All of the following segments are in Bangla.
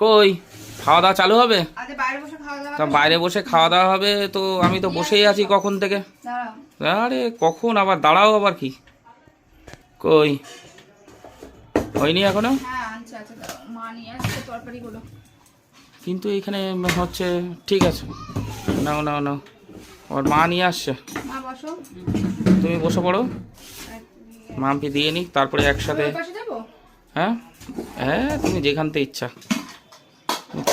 কই? খাওয়া দাওয়া চালু হবে? বাইরে বসে খাওয়া দাওয়া তা বাইরে বসে খাওয়া দাওয়া হবে তো আমি তো বসেই আছি কখন থেকে? আরে কখন আবার? দাঁড়াও আবার কি? কই? হয়নি এখনও? হ্যাঁ কিন্তু এখানে হচ্ছে ঠিক আছে। নাও নাও নাও। ওর মা নিয়ে আসছে। তুমি বসে পড়ো। মাম্পি দিয়ে নিক তারপরে একসাথে হ্যাঁ? হ্যাঁ তুমি যেখান থেকে ইচ্ছা।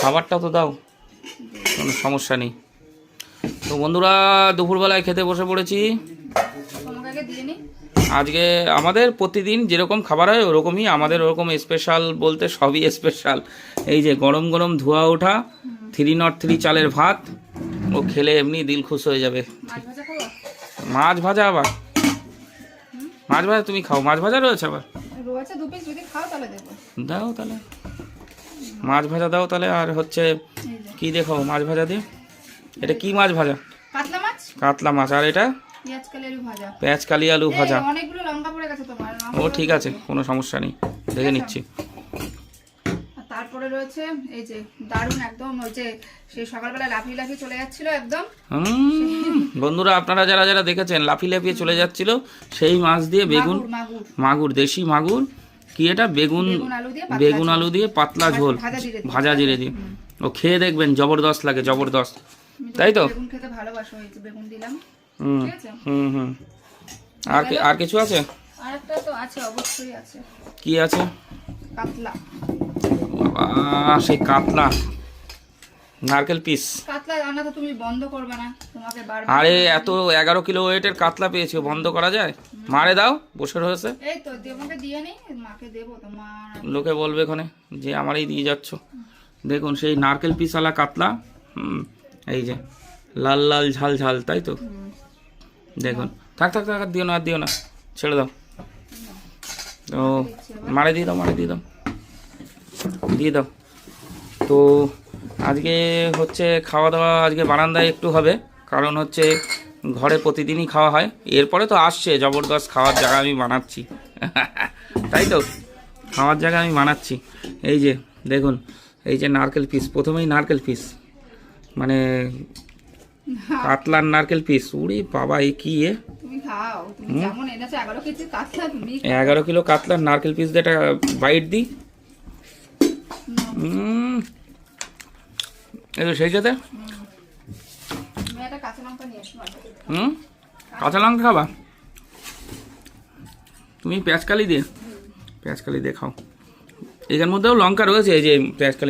খাবারটাও তো দাও। কোনো সমস্যা নেই। তো বন্ধুরা দুপুরবেলায় খেতে বসে পড়েছি। আজকে আমাদের প্রতিদিন যেরকম খাবার হয় ওরকমই আমাদের ওরকম স্পেশাল বলতে সবই স্পেশাল এই যে গরম গরম ধোয়া ওঠা থ্রি নট থ্রি চালের ভাত ও খেলে এমনি দিল খুশ হয়ে যাবে। মাছ ভাজা আবার? মাছ ভাজা তুমি খাও? মাছ ভাজা রয়েছে আবার? দাও তাহলে। মাছ ভাজা দাও তাহলে আর হচ্ছে কি দেখাও মাছ ভাজা দিয়ে? এটা কি মাছ ভাজা? কাতলা মাছ? কাতলা মাছ আর এটা? পেঁয়াজ কালি আলু ভাজা। ও ঠিক আছে কোনো সমস্যা নেই দেখে নিচ্ছি। তারপরে রয়েছে এই যে দারুণ একদম ওই যে সেই সকালবেলা লাফিয়ে লাফিয়ে চলে যাচ্ছিল একদম। বন্ধুরা আপনারা যারা যারা দেখেছেন লাফি লাফিয়ে চলে যাচ্ছিল সেই মাছ দিয়ে বেগুন মাগুর দেশি মাগুর কি এটা? বেগুন বেগুন আলু দিয়ে পাতলা ঝোল। ভাজা জিরে দিয়ে। ও খেয়ে দেখবেন জবরদস্ত লাগে জবরদস্ত। তাই তো? হুম হুম হুম। আর আর কিছু আছে? তো আছে অবশ্যই আছে। কি আছে? কাতলা। বাবা সেই কাতলা। নারকেল পিস। কাতলা রান্না তো তুমি বন্ধ করবে না তোমাকে বারবার আরে এত এগারো কিলো ওয়েটের কাতলা পেয়েছি বন্ধ করা যায়? মারে দাও বসে রয়েছে। এই তো দেবকে দিয়ে নেই মাকে দেবো তো মা লোকে বলবে এখানে যে আমারই দিয়ে যাচ্ছ। দেখুন সেই নারকেল পিসালা কাতলা হুম, এই যে লাল লাল ঝাল ঝাল তাই তো? দেখুন থাক থাক থাক আর দিও না আর দিও না ছেড়ে দাও। তো মারে দিয়ে দাও মারে দিয়ে দাও। দিয়ে দাও। তো আজকে হচ্ছে খাওয়া দাওয়া আজকে বারান্দায় একটু হবে। কারণ হচ্ছে ঘরে প্রতিদিনই খাওয়া হয়। এরপরে তো আসছে জবরদস্ত খাওয়ার জায়গা আমি বানাচ্ছি। তাই তো? খাওয়ার জায়গা আমি বানাচ্ছি। এই যে দেখুন এই যে নারকেল পিস প্রথমেই নারকেল পিস মানে কাতলার নারকেল পিস উড়ি বাবা এ কি এ? এগারো কিলো কাতলার নারকেল পিস দিয়ে একটা বাইট দিই। এই সেই সাথে। হুম? কাঁচা লঙ্কা খাবা? তুমি পেঁয়াজকালি দিয়ে? পেঁয়াজকালি দিয়ে খাও। এখান মধ্যেও লঙ্কা রয়েছে, এই যে পেঁয়াজকালি